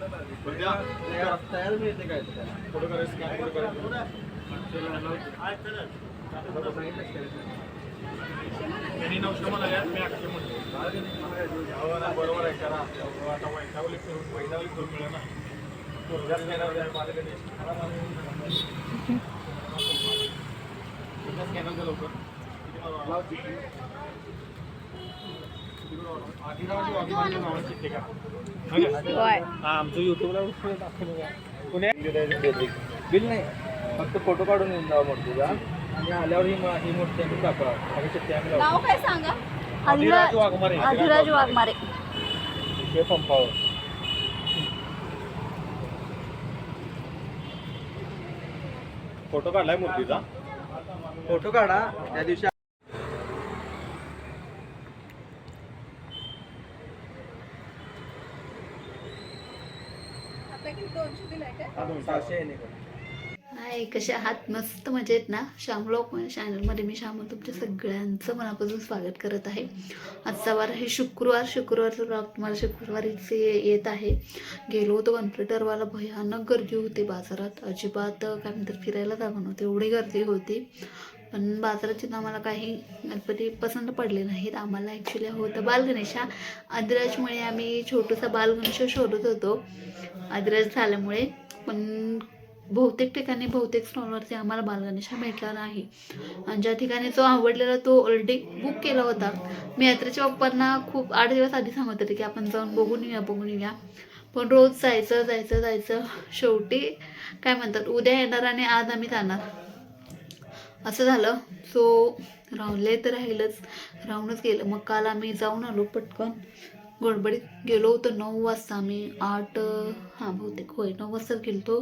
तयार मिळते काय फोटो करायचं काय फोटो करायचं त्यांनी म्हणाल्या मी अक्षय म्हणतो बरोबर आहे करा आता वैशावली फिरून वैशावली फिरून मिळेल ना जास्त घेणार नाही, लवकर. आमचं युट्यूबला पुणे बिल नाही. फक्त फोटो काढून येऊन जावा मूर्तीचा आणि आल्यावर ही ही मूर्ती आम्ही दाखवा. आम्ही लावू. नाव काय सांगा? अधिराज वाघमारे. अधिराज वाघमारे. हे पंपावर फोटो काढलाय मूर्तीचा. फोटो काढा. त्या दिवशी सहाशे आहे नाही का? हाय कसे आहात? मस्त मजेत ना? श्यामलोक चॅनलमध्ये मी श्याम तुमच्या सगळ्यांचं मनापासून स्वागत करत आहे. आजचा वार हे शुक्रवार. शुक्रवारचं ब्लॉग तुम्हाला शुक्रवारीच येत आहे. गेलो होतो कम्प्युटरवाला भयानक गर्दी होती. बाजारात अजिबात काय म्हणतात फिरायला जागा नव्हती. एवढी गर्दी होती. पण बाजारात तिथं आम्हाला काही गणपती पसंत पडले नाहीत. आम्हाला ॲक्च्युली होतं बालगणेशा. आदिराजमुळे आम्ही छोटूसा बालगणेश शोधत होतो. आदिराज झाल्यामुळे पण बहुतेक ठिकाणी बहुतेक स्टॉलवरती आम्हाला बालगणेशा भेटला नाही आणि ज्या ठिकाणी तो आवडलेला तो ऑलरेडी बुक केला होता मी यात्रेच्या पप्पांना खूप आठ दिवस आधी सांगत होते की आपण जाऊन बघून येऊया बघून येऊया. पण रोज जायचं जायचं जायचं. शेवटी काय म्हणतात उद्या येणार आणि आज आम्ही जाणार. असं झालं. सो राहुले तर राहिलंच. राहूनच गेलं. मग काल आम्ही जाऊन आलो पटकन. गडबडीत गेलो होतो नऊ वाजता आम्ही आठ हां बहुतेक होय नऊ वाजता गेलो तो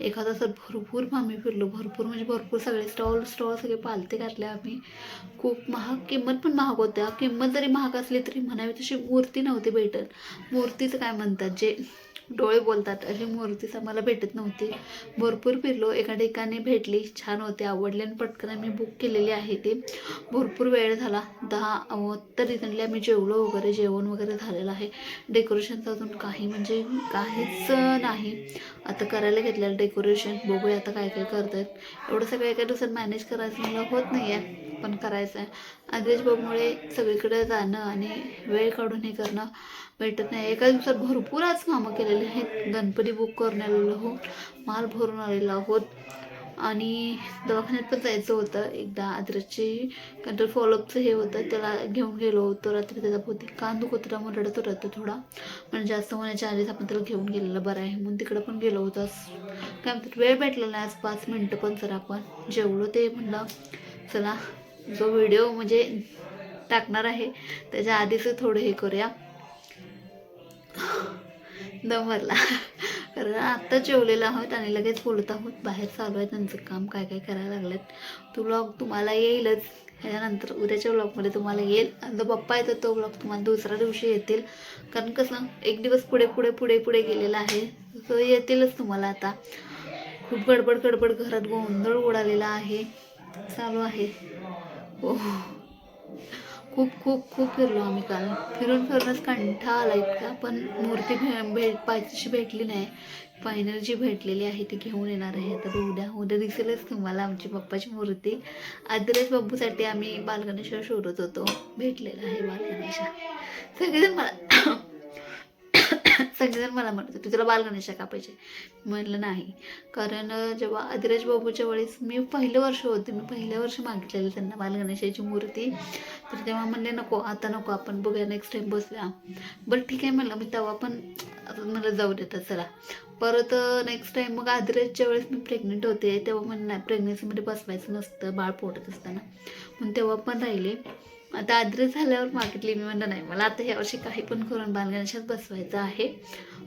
एका तासात भरपूर आम्ही फिरलो भरपूर म्हणजे भरपूर सगळे स्टॉल स्टॉल सगळे पालते घातले आम्ही. खूप महाग किंमत पण महाग होत्या. किंमत जरी महाग असली तरी म्हणावी तशी मूर्ती नव्हती भेटत. मूर्तीचं काय म्हणतात जे डोळे बोलतात. अशी मूर्तीच आम्हाला भेटत नव्हती. भरपूर फिरलो. एका ठिकाणी भेटली. छान होते. आवडले आणि पटकन आम्ही बुक केलेली आहे ते. भरपूर वेळ झाला. दहा तर रिझनली आम्ही जेवलो वगैरे. जेवण वगैरे झालेलं आहे. डेकोरेशनचं अजून काही म्हणजे काहीच नाही. आता करायला घेतलेलं डेकोरेशन बघूया आता काय काय करतायत. एवढं सगळं एका दिवसात मॅनेज करायचं मला होत नाही आहे पण करायचं आहे आदेश बघमुळे सगळीकडे जाणं आणि वेळ काढून हे करणं भेटत नाही. एका दिवसात भरपूर आज कामं केलेली आहेत. गणपती बुक करून आलेलो आहोत माल भरून आलेलो आहोत. आणि दवाखान्यात पण जायचं होतं. एकदा आदरची कंट्रोल फॉलोअपचं हे होतं. त्याला घेऊन गेलो होतो. रात्री त्याचा बहुतेक कान दुखत होता. मग रडत होता तो थोडा. म्हणजे जास्त होण्याच्या आधीच आपण त्याला घेऊन गेलेलं बरं आहे. म्हणून तिकडं पण गेलो होतो. काय म्हणतात वेळ भेटलेला नाही. आज पाच मिनटं पण जर आपण जेवलो ते म्हणलं चला जो व्हिडिओ म्हणजे टाकणार आहे त्याच्या आधीच थोडं हे करूया. दमरला कारण आत्ता जेवलेलं आहोत आणि लगेच बोलत आहोत बाहेर चालू आहे त्यांचं काम काय काय करायला लागलेत. तो ब्लॉग तुम्हाला येईलच. ह्याच्यानंतर उद्याच्या ब्लॉगमध्ये तुम्हाला येईल. आणि जो पप्पा येतो तो ब्लॉग तुम्हाला दुसऱ्या दिवशी येतील. कारण कसं एक दिवस पुढे पुढे पुढे पुढे गेलेला आहे. तो येतीलच तुम्हाला आता. खूप गडबड गडबड घरात गोंधळ उडालेला आहे. चालू आहे. हो. खूप खूप खूप फिरलो आम्ही काल. फिरून फिरूनच कंठा आला इतका पण मूर्ती भे भेट पाहिजे भेटली नाही. फायनल जी भेटलेली आहे ती घेऊन येणार आहे. तर उद्या उद्या दिसेलच तुम्हाला आमची पप्पाची मूर्ती. आदिराज बाबूसाठी आम्ही बालगणेशा शोधत होतो. भेटलेला आहे बालगणेशा. सगळेजण मला सगळेजण मला म्हणत होते तुला बालगणेशा कापायचे म्हटलं म्हणलं नाही. कारण जेव्हा आदिराज बाबूच्या वेळेस मी पहिलं वर्ष होते मी पहिल्या वर्ष मागितलेलं त्यांना बालगणेशाची मूर्ती. तर तेव्हा म्हणले नको आता नको आपण बघूया नेक्स्ट टाईम बसूया बरं ठीक आहे म्हणलं मी तेव्हा पण आता मला जाऊ देतात चला. परत नेक्स्ट टाईम मग आदिराजच्या वेळेस मी प्रेग्नेंट होते तेव्हा म्हणणं प्रेग्नन्सीमध्ये बसवायचं नसतं बाळ पोटत असताना. पण तेव्हा पण राहिले. आता आद्र झाल्यावर मागितली मी म्हणलं नाही मला आता यावर्षी काही पण करून बालगणेशात बसवायचं आहे.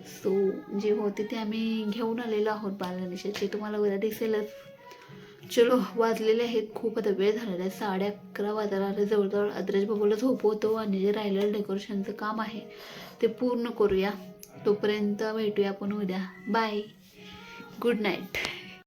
सो जे होते ते आम्ही घेऊन आलेलो आहोत बालगणेशाचे तुम्हाला उद्या दिसेलच. चलो वाजलेले आहेत. खूप आता वेळ झालेला आहे. साडे अकरा वाजायला आले. जवळजवळ अद्रेश बाबूला झोपवतो आणि जे राहिलेलं डेकोरेशनचं काम आहे ते पूर्ण करूया. तोपर्यंत भेटूया आपण उद्या. Bye good night